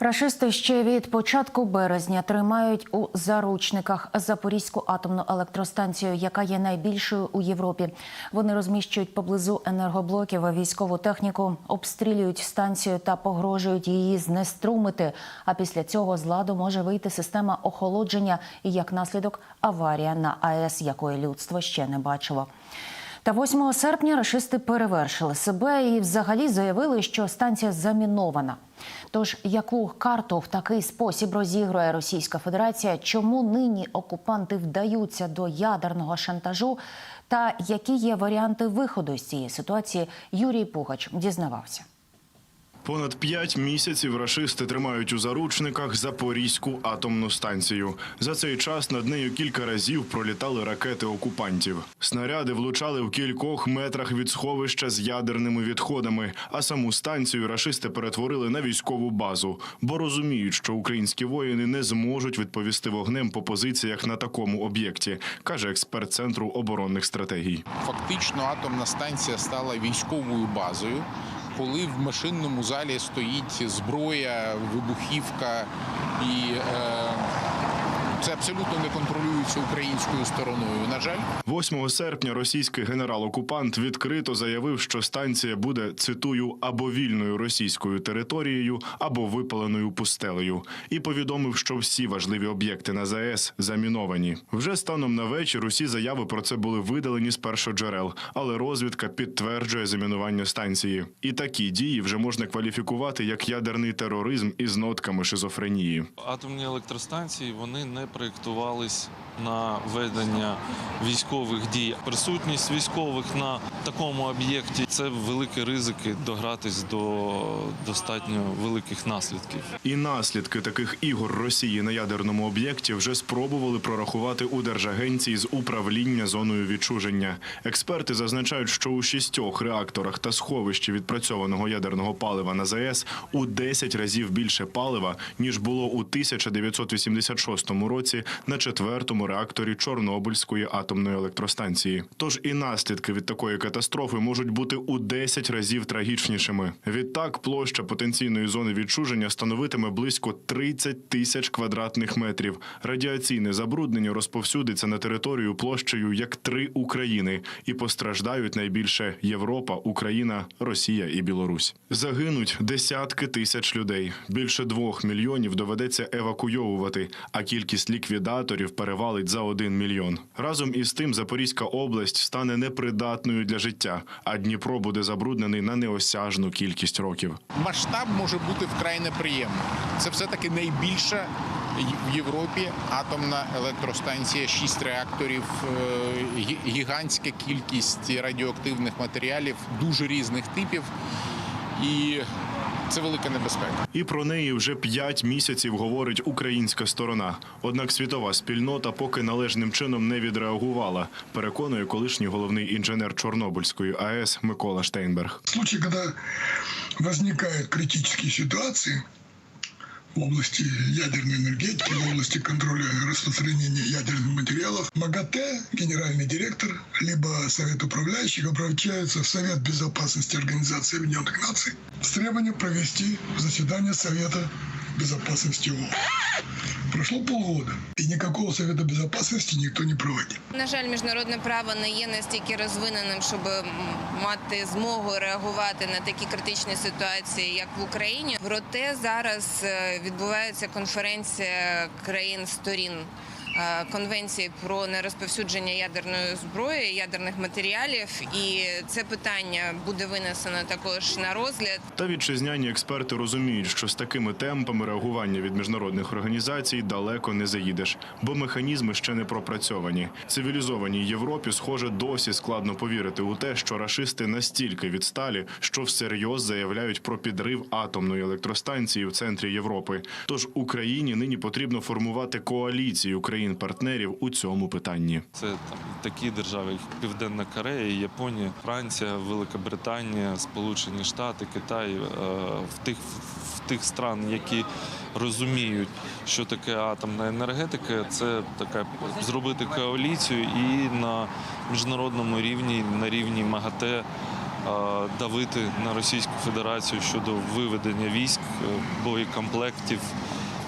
Рашисти ще від початку березня тримають у заручниках Запорізьку атомну електростанцію, яка є найбільшою у Європі. Вони розміщують поблизу енергоблоків військову техніку, обстрілюють станцію та погрожують її знеструмити. А після цього з ладу може вийти система охолодження і як наслідок аварія на АЕС, якої людство ще не бачило. Та 8 серпня рашисти перевершили себе і взагалі заявили, що станція замінована. Тож яку карту в такий спосіб розігрує Російська Федерація? Чому нині окупанти вдаються до ядерного шантажу? Та які є варіанти виходу з цієї ситуації? Юрій Пугач дізнавався. Понад п'ять місяців рашисти тримають у заручниках Запорізьку атомну станцію. За цей час над нею кілька разів пролітали ракети окупантів. Снаряди влучали в кількох метрах від сховища з ядерними відходами. А саму станцію рашисти перетворили на військову базу, бо розуміють, що українські воїни не зможуть відповісти вогнем по позиціях на такому об'єкті, каже експерт центру оборонних стратегій. Фактично атомна станція стала військовою базою, коли в машинному залі стоїть зброя, вибухівка і е, це абсолютно не контролюється українською стороною. На жаль, 8 серпня російський генерал-окупант відкрито заявив, що станція буде цитую або вільною російською територією, або випаленою пустелею, і повідомив, що всі важливі об'єкти на ЗАЕС заміновані. Вже станом на вечір усі заяви про це були видалені з першоджерел, але розвідка підтверджує замінування станції. І такі дії вже можна кваліфікувати як ядерний тероризм із нотками шизофренії. Атомні електростанції вони не проєктувались на ведення військових дій. Присутність військових на такому об'єкті це великі ризики догратись до достатньо великих наслідків. І наслідки таких ігор Росії на ядерному об'єкті вже спробували прорахувати у Держагенції з управління зоною відчуження. Експерти зазначають, що у шістьох реакторах та сховищі відпрацьованого ядерного палива на ЗАЕС у 10 разів більше палива ніж було у 1986 році на четвертому реакторі Чорнобильської атомної електростанції. Тож і наслідки від такої катастрофи можуть бути у 10 разів трагічнішими. Відтак, площа потенційної зони відчуження становитиме близько 30 тисяч квадратних метрів. Радіаційне забруднення розповсюдиться на територію площею як три України, і постраждають найбільше Європа, Україна, Росія і Білорусь. Загинуть десятки тисяч людей. Більше двох мільйонів доведеться евакуйовувати, а кількість ліквідаторів перевалить за один мільйон. Разом із тим Запорізька область стане непридатною для життя, а Дніпро буде забруднений на неосяжну кількість років. масштаб може бути вкрай неприємним. Це все таки найбільша в Європі атомна електростанція, шість реакторів, е, гігантська кількість радіоактивних матеріалів дуже різних типів. І це велика небезпека. І про неї вже п'ять місяців говорить українська сторона. Однак світова спільнота поки належним чином не відреагувала. Переконує колишній головний інженер Чорнобильської АЕС Микола Штейнберг. В случае, когда возникают критические ситуации в области ядерной энергетики, в области контроля распространения ядерных материалов, МАГАТЭ, генеральный директор, либо Совет управляющих обращаются в Совет безопасности Организации Объединенных Наций с требованием провести заседание Совета безопасности ООН. Прошло полгода, и никакого Совета безопасности никто не проводил. На жаль, міжнародне право не є настільки розвиненим, щоб мати змогу реагувати на такі критичні ситуації, як в Україні. Проте зараз е, відбувається конференція країн сторін. е, Конвенції про нерозповсюдження ядерної зброї, ядерних матеріалів, і це питання буде винесено також на розгляд. Та вітчизняні експерти розуміють, що з такими темпами реагування від міжнародних організацій далеко не заїдеш, бо механізми ще не пропрацьовані. Цивілізованій Європі, схоже, досі складно повірити у те, що рашисти настільки відсталі, що всерйоз заявляють про підрив атомної електростанції в центрі Європи. Тож Україні нині потрібно формувати коаліцію країн-партнерів у цьому питанні. Це там такі держави, як Південна Корея, Японія, Франція, Велика Британія, Сполучені Штати, Китай е, в тих тих стран, які розуміють, що таке атомна енергетика, це така зробити коаліцію і на міжнародному рівні, на рівні МАГАТЕ давити на Російську Федерацію щодо виведення військ, е, боєкомплектів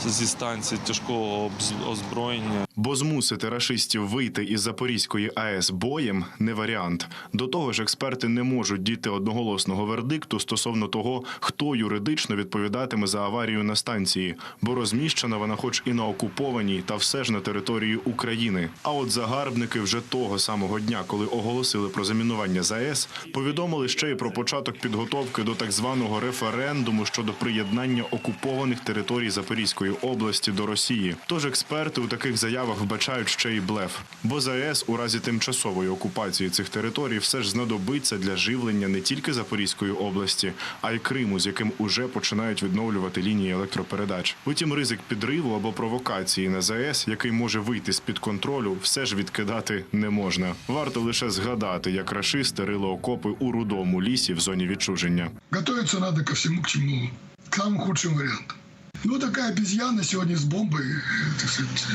зі станцій тяжкого озброєння. Бо змусити рашистів вийти із Запорізької АЕС боєм не варіант. До того ж, експерти не можуть дійти одноголосного вердикту стосовно того, хто юридично відповідатиме за аварію на станції, бо розміщена вона, хоч і на окупованій, та все ж на території України. А от загарбники вже того самого дня, коли оголосили про замінування ЗАЕС, повідомили ще й про початок підготовки до так званого референдуму щодо приєднання окупованих територій Запорізької області до Росії. Тож експерти у таких заявах вбачають ще й блеф. Бо ЗАЕС у разі тимчасової окупації цих територій все ж знадобиться для живлення не тільки Запорізької області, а й Криму, з яким уже починають відновлювати лінії електропередач. Утім, ризик підриву або провокації на ЗАЕС, який може вийти з під контролю, все ж відкидати не можна. Варто лише згадати, як рашисти рили окопи у рудому лісі в зоні відчуження. Готовиться надо ко всему, к чему, к самым худшим вариантам. Ну, такая обезьяна сегодня с бомбой, э, так сказать,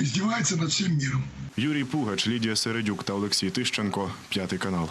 э, издевается над всем миром. Юрій Пугач, Лідія Середюк та Олексій Тищенко, п'ятий канал.